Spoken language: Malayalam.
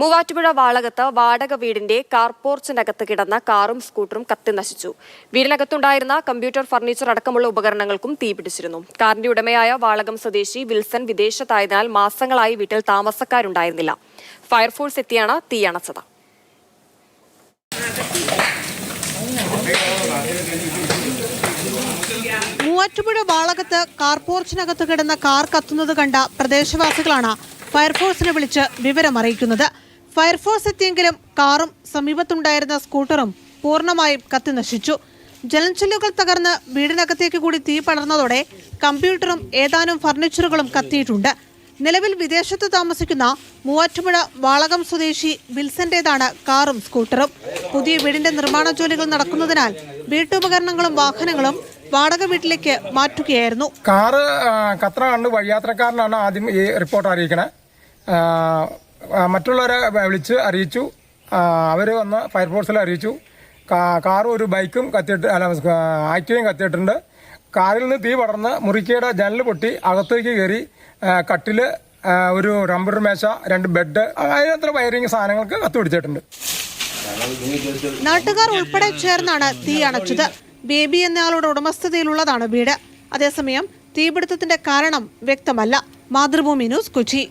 മൂവാറ്റുപുഴ വാളകത്ത് വാടക വീടിന്റെ കാർപോർച്ചിനകത്ത് കിടന്ന കാറും സ്കൂട്ടറും കത്തി നശിച്ചു. വീടിനകത്തുണ്ടായിരുന്ന കമ്പ്യൂട്ടർ ഫർണിച്ചർ അടക്കമുള്ള ഉപകരണങ്ങൾക്കും തീപിടിച്ചിരുന്നു കാറിന്റെ ഉടമയായ വാളകം സ്വദേശി വിൽസൺ വിദേശത്തായതിനാൽ മാസങ്ങളായി വീട്ടിൽ താമസക്കാരുണ്ടായിരുന്നില്ല. ഫയർഫോഴ്സ് എത്തിയാണ് തീയണച്ചത് മൂവാറ്റുപുഴ വാളകത്ത് കാർപോർച്ചിനകത്ത് കിടന്ന കാർ കത്തുന്നത് കണ്ട പ്രദേശവാസികളാണ് ഫയർഫോഴ്സിനെ വിളിച്ച് വിവരമറിയിക്കുന്നത്. ഫയർഫോഴ്സ് എത്തിയെങ്കിലും കാറും സമീപത്തുണ്ടായിരുന്ന സ്കൂട്ടറും പൂർണമായും കത്തിനശിച്ചു ജലഞ്ചലുകൾ തകർന്ന് വീടിനകത്തേക്ക് കൂടി തീ പടർന്നതോടെ കമ്പ്യൂട്ടറും ഏതാനും ഫർണിച്ചറുകളും കത്തിയിട്ടുണ്ട്. നിലവിൽ വിദേശത്ത് താമസിക്കുന്ന മൂവാറ്റുപുഴ വാളകം സ്വദേശി വിൽസന്റേതാണ് കാറും സ്കൂട്ടറും. പുതിയ വീടിന്റെ നിർമ്മാണ ജോലികൾ നടക്കുന്നതിനാൽ വീട്ടുപകരണങ്ങളും വാഹനങ്ങളും വാടക വീട്ടിലേക്ക് മാറ്റുകയായിരുന്നു. കാറ് ആ, കത്ര കണ്ട് വഴിയാത്രക്കാരനാണ് ആദ്യം ഈ റിപ്പോർട്ട് അറിയിക്കണേ. മറ്റുള്ളവരെ വിളിച്ച് അറിയിച്ചു. അവർ വന്ന് ഫയർഫോഴ്സിൽ അറിയിച്ചു. കാറും ഒരു ബൈക്കും കത്തിയിട്ട് അല്ല ആക്റ്റീവയും കത്തിയിട്ടുണ്ട്. കാറിൽ നിന്ന് തീ പടർന്ന് മുറിക്കയുടെ ജനൽ പൊട്ടി അകത്തേക്ക് കയറി കട്ടിൽ ഒരു റംബർ മേശ രണ്ട് ബെഡ് അതിനത്ര വയറിങ് സാധനങ്ങൾക്ക് കത്തി പിടിച്ചിട്ടുണ്ട്. നാട്ടുകാർ ഉൾപ്പെടെ ചേർന്നാണ് തീ അണച്ചത്. ബേബി എന്നയാളുടെ ഉടമസ്ഥതയിലുള്ളതാണ് വീട്. അതേസമയം തീപിടുത്തത്തിന്റെ കാരണം വ്യക്തമല്ല. മാതൃഭൂമി ന്യൂസ് കൊച്ചി.